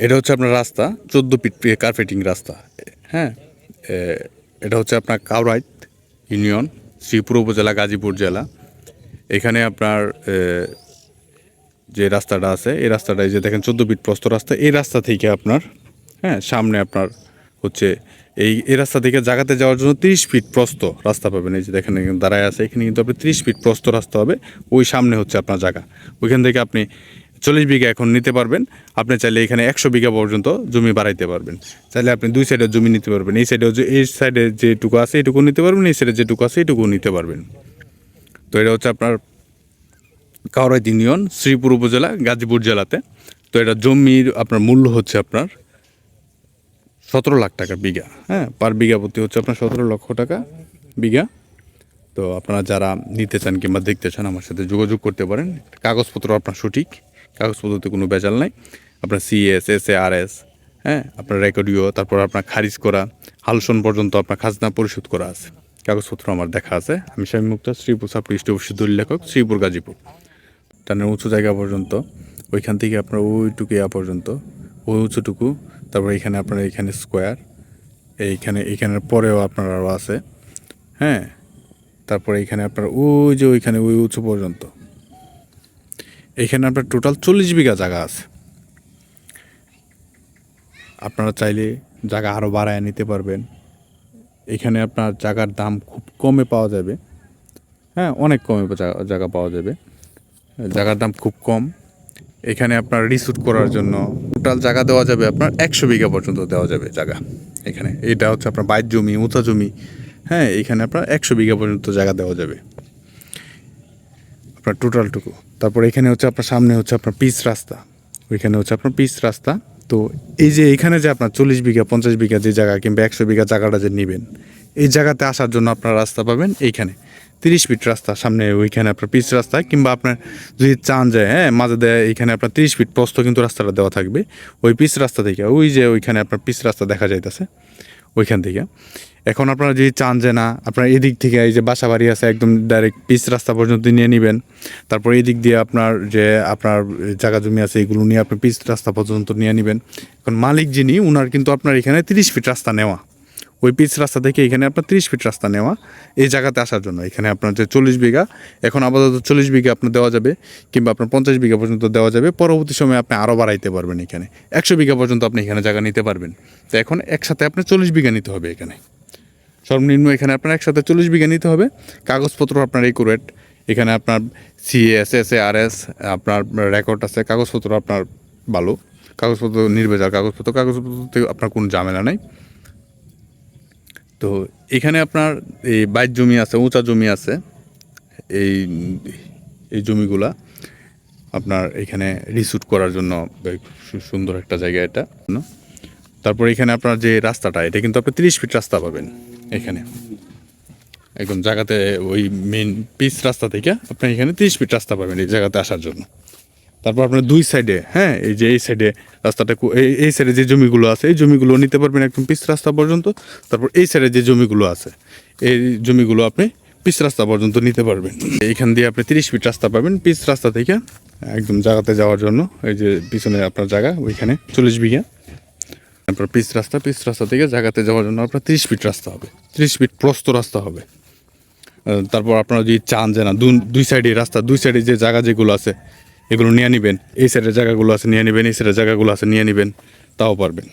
এটা হচ্ছে আপনার রাস্তা, চোদ্দ ফিট কার্পেটিং রাস্তা। হ্যাঁ এটা হচ্ছে আপনার কাউরাইট ইউনিয়ন, শ্রীপুর উপজেলা, গাজীপুর জেলা। এখানে আপনার যে রাস্তাটা আছে, এই রাস্তাটা যে দেখেন, চোদ্দ ফিট প্রস্ত রাস্তা, এই রাস্তা থেকে আপনার হ্যাঁ সামনে আপনার হচ্ছে এই এই রাস্তা থেকে জায়গাতে যাওয়ার জন্য তিরিশ ফিট প্রস্ত রাস্তা পাবেন। এই যে দেখেন দাঁড়ায় আছে, এখানে কিন্তু আপনি তিরিশ ফিট প্রস্ত রাস্তা হবে, ওই সামনে হচ্ছে আপনার জায়গা। ওইখান থেকে আপনি চল্লিশ বিঘা এখন নিতে পারবেন। আপনি চাইলে এখানে একশো বিঘা পর্যন্ত জমি বাড়াইতে পারবেন। চাইলে আপনি দুই সাইডে জমি নিতে পারবেন। এই সাইডে এই সাইডে যেটুকু আছে এইটুকু নিতে পারবেন, এই সাইডে যেটুকু আছে এইটুকু নিতে পারবেন। তো এটা হচ্ছে আপনার কাউরাইত ইউনিয়ন, শ্রীপুর উপজেলা, গাজীপুর জেলাতে। তো এটা জমির আপনার মূল্য হচ্ছে আপনার সতেরো লাখ টাকা বিঘা। হ্যাঁ পার বিঘা প্রতি হচ্ছে আপনার সতেরো লক্ষ টাকা বিঘা। তো আপনারা যারা নিতে চান কিংবা দেখতে চান, আমার সাথে যোগাযোগ করতে পারেন। কাগজপত্র আপনার সঠিক। কাগজপত্রতে কোনো বেজাল নাই। আপনার CS S A R S হ্যাঁ আপনার রেকর্ডিও তারপর আপনার খারিজ করা, হালসন পর্যন্ত আপনার খাজনা পরিশোধ করা আছে। কাগজপত্র আমার দেখা আছে। আমি স্বামী মুক্তা, শ্রীপুর সাপ্রিষ্ট অফিসের লেখক, শ্রীপুর, গাজীপুর। টানের উঁচু জায়গা পর্যন্ত, ওইখান থেকে আপনার ওইটুকু ইয়া পর্যন্ত, ওই উঁচুটুকু তারপর এখানে আপনার এখানে স্কোয়ার এইখানে, এইখানের পরেও আপনার আরও আছে হ্যাঁ তারপরে এখানে আপনার ওই যে ওইখানে, ওই উঁচু পর্যন্ত। এখানে আপনার টোটাল চল্লিশ বিঘা জায়গা আছে। আপনারা চাইলে জায়গা আরও বাড়ায় নিতে পারবেন। এখানে আপনার জায়গার দাম খুব কমে পাওয়া যাবে। হ্যাঁ অনেক কমে জায়গা- পাওয়া যাবে। জায়গার দাম খুব কম। এখানে আপনার রিসুট করার জন্য টোটাল জায়গা দেওয়া যাবে, আপনার একশো বিঘা পর্যন্ত দেওয়া যাবে জায়গা। এখানে, এটা হচ্ছে আপনার বাইর জমি, উঁচা জমি। হ্যাঁ এখানে আপনার একশো বিঘা পর্যন্ত জায়গা দেওয়া যাবে। আপনার টোটালটুকু তারপর এখানে হচ্ছে আপনার সামনে হচ্ছে আপনার পিচ রাস্তা। ওইখানে হচ্ছে আপনার পিচ রাস্তা। তো এই যে এখানে যে আপনার চল্লিশ বিঘা, পঞ্চাশ বিঘা যে জায়গা কিংবা একশো বিঘা জায়গাটা যে নেবেন, এই জায়গাতে আসার জন্য আপনার রাস্তা পাবেন এইখানে। তিরিশ ফিট রাস্তা, সামনে ওইখানে আপনার পিচ রাস্তা কিংবা আপনার যদি চান যায় হ্যাঁ মাঝে দেয় এইখানে আপনার তিরিশ ফিট প্রস্ত কিন্তু রাস্তাটা দেওয়া থাকবে। ওই পিচ রাস্তা থেকে, ওই যে ওইখানে আপনার পিচ রাস্তা দেখা যাইতেছে, ওইখান থেকে। এখন আপনারা যদি চান যে না, আপনার এদিক থেকে এই যে বাসা বাড়ি আছে, একদম ডাইরেক্ট পিচ রাস্তা পর্যন্ত নিয়ে নেবেন। তারপর এদিক দিয়ে আপনার যে আপনার জায়গা জমি আছে, এগুলো নিয়ে আপনি পিচ রাস্তা পর্যন্ত নিয়ে নেবেন। এখন মালিক যিনি, উনার কিন্তু আপনার এখানে তিরিশ ফিট রাস্তা নেওয়া। ওই পিচ রাস্তা থেকে এখানে আপনার তিরিশ ফিট রাস্তা নেওয়া, এই জায়গাতে আসার জন্য। এখানে আপনার যে চল্লিশ বিঘা, এখন আপাতত চল্লিশ বিঘা আপনার দেওয়া যাবে, কিংবা আপনার পঞ্চাশ বিঘা পর্যন্ত দেওয়া যাবে। পরবর্তী সময়ে আপনি আরও বাড়াইতে পারবেন এখানে। একশো বিঘা পর্যন্ত আপনি এখানে জায়গা নিতে পারবেন। তো এখন একসাথে আপনার চল্লিশ বিঘা নিতে হবে এখানে। সর্বনিম্ন এখানে আপনার একসাথে চল্লিশ বিঘা নিতে হবে। কাগজপত্র আপনার একুরেট এখানে আপনার সিএস এস আর এস আপনার রেকর্ড আছে, কাগজপত্র আপনার ভালো। কাগজপত্র নির্ভেজাল কাগজপত্র কাগজপত্রতে আপনার কোনো ঝামেলা নাই। তো এখানে আপনার এই বাইর জমি আছে, উঁচা জমি আছে। এই এই জমিগুলা আপনার এখানে রিসুট করার জন্য সুন্দর একটা জায়গা এটা? তারপর এখানে আপনার যে রাস্তাটা, এটা কিন্তু আপনি তিরিশ ফিট রাস্তা পাবেন এখানে। একদম জায়গাতে ওই মেন পিচ রাস্তা থেকে আপনি এখানে তিরিশ ফিট রাস্তা পাবেন এই জায়গাতে আসার জন্য। তারপর আপনার দুই সাইডে হ্যাঁ এই যে এই সাইডে রাস্তাটা এই সাইডে যে জমিগুলো আছে, এই জমিগুলো নিতে পারবেন একদম পিচ রাস্তা পর্যন্ত। তারপর এই সাইডে যে জমিগুলো আছে, এই জমিগুলো আপনি পিচ রাস্তা পর্যন্ত নিতে পারবেন। এইখান দিয়ে আপনি তিরিশ ফিট রাস্তা পাবেন পিচ রাস্তা থেকে একদম জায়গাতে যাওয়ার জন্য। এই যে পিছনে আপনার জায়গা, ওইখানে চল্লিশ বিঘা। তারপর পিচ রাস্তা পিচ রাস্তা থেকে জায়গাতে যাওয়ার জন্য আপনার ত্রিশ ফিট রাস্তা হবে। ত্রিশ ফিট প্রস্ত রাস্তা হবে। তারপর আপনারা যদি চান যে না দুই সাইডে রাস্তা, দুই সাইডে যে জায়গা যেগুলো আছে, এগুলো নিয়ে নেবেন। এই সাইডের জায়গাগুলো আছে, নিয়ে নেবেন। এই সাইডের জায়গাগুলো আছে, নিয়ে নেবেন। তাও পারবেন।